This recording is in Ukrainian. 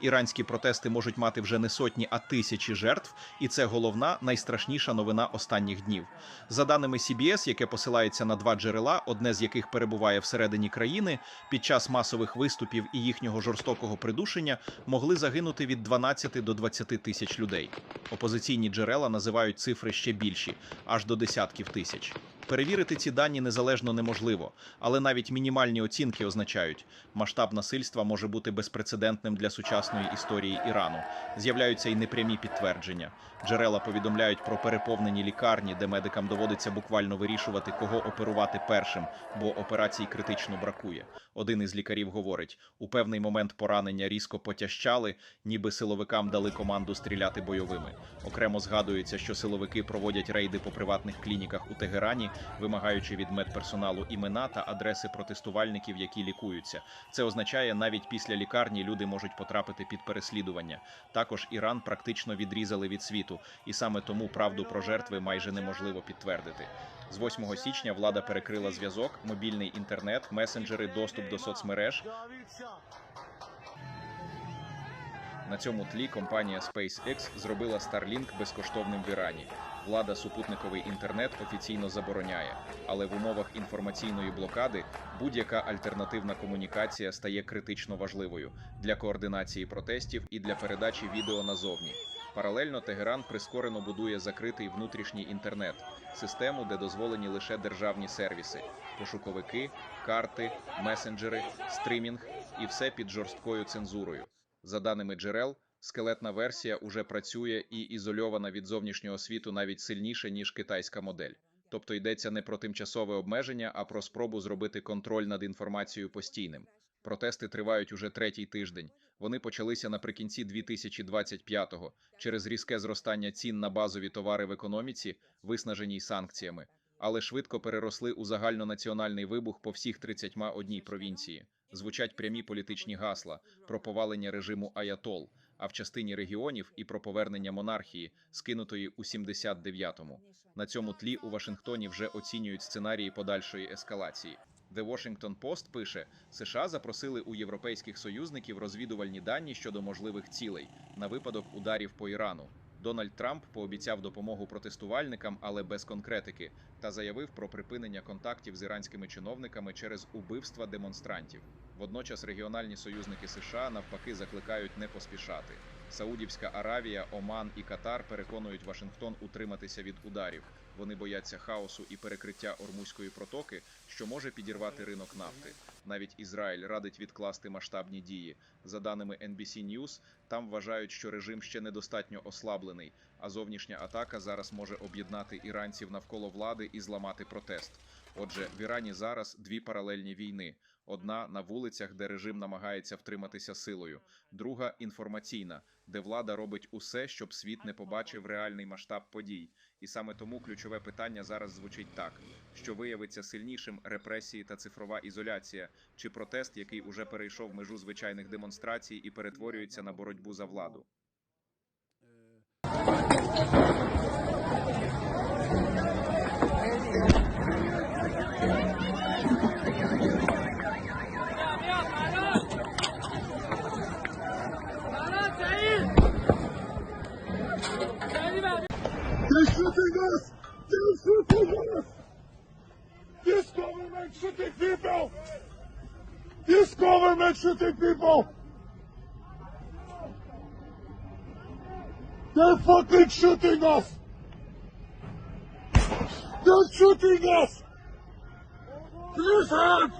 Іранські протести можуть мати вже не сотні, а тисячі жертв, і це головна найстрашніша новина останніх днів. За даними CBS, яке посилається на два джерела, одне з яких перебуває всередині країни, під час масових виступів і їхнього жорстокого придушення могли загинути від 12 до 20 тисяч людей. Опозиційні джерела називають цифри ще більші, аж до десятків тисяч. Перевірити ці дані незалежно неможливо, але навіть мінімальні оцінки означають, масштаб насильства може бути безпрецедентним для сучасної історії Ірану. З'являються й непрямі підтвердження. Джерела повідомляють про переповнені лікарні, де медикам доводиться буквально вирішувати, кого оперувати першим, бо операцій критично бракує. Один із лікарів говорить: у певний момент поранення різко потяжчали, ніби силовикам дали команду стріляти бойовими. Окремо згадується, що силовики проводять рейди по приватних клініках у Тегерані, вимагаючи від медперсоналу імена та адреси протестувальників, які лікуються. Це означає, навіть після лікарні люди можуть потрапити під переслідування. Також Іран практично відрізали від світу, і саме тому правду про жертви майже неможливо підтвердити. З 8 січня влада перекрила зв'язок, мобільний інтернет, месенджери, доступ до соцмереж. На цьому тлі компанія SpaceX зробила Starlink безкоштовним в Ірані. Влада супутниковий інтернет офіційно забороняє, але в умовах інформаційної блокади будь-яка альтернативна комунікація стає критично важливою для координації протестів і для передачі відео назовні. Паралельно Тегеран прискорено будує закритий внутрішній інтернет, систему, де дозволені лише державні сервіси, пошуковики, карти, месенджери, стримінг і все під жорсткою цензурою. За даними джерел, скелетна версія уже працює і ізольована від зовнішнього світу навіть сильніше ніж китайська модель. Тобто йдеться не про тимчасове обмеження, а про спробу зробити контроль над інформацією постійним. Протести тривають уже третій тиждень. Вони почалися наприкінці 2025-го через різке зростання цін на базові товари в економіці, виснаженій санкціями, але швидко переросли у загальнонаціональний вибух по всіх 31 провінції. Звучать прямі політичні гасла про повалення режиму Аятол, а в частині регіонів і про повернення монархії, скинутої у 79-му. На цьому тлі у Вашингтоні вже оцінюють сценарії подальшої ескалації. The Washington Post пише: США запросили у європейських союзників розвідувальні дані щодо можливих цілей на випадок ударів по Ірану. Дональд Трамп пообіцяв допомогу протестувальникам, але без конкретики, та заявив про припинення контактів з іранськими чиновниками через убивства демонстрантів. Водночас регіональні союзники США навпаки закликають не поспішати. Саудівська Аравія, Оман і Катар переконують Вашингтон утриматися від ударів. Вони бояться хаосу і перекриття Ормузької протоки, що може підірвати ринок нафти. Навіть Ізраїль радить відкласти масштабні дії. За даними NBC News, там вважають, що режим ще недостатньо ослаблений, а зовнішня атака зараз може об'єднати іранців навколо влади і зламати протест. Отже, в Ірані зараз дві паралельні війни: одна на вулицях, де режим намагається втриматися силою, друга інформаційна, де влада робить усе, щоб світ не побачив реальний масштаб подій. І саме тому ключове питання зараз звучить так: що виявиться сильнішим репресії та цифрова ізоляція, чи протест, який уже перейшов межу звичайних демонстрацій і перетворюється на боротьбу за владу. They're shooting us! They're shooting us! This government shooting people! This government shooting people! They're fucking shooting us! They're shooting us! Please help!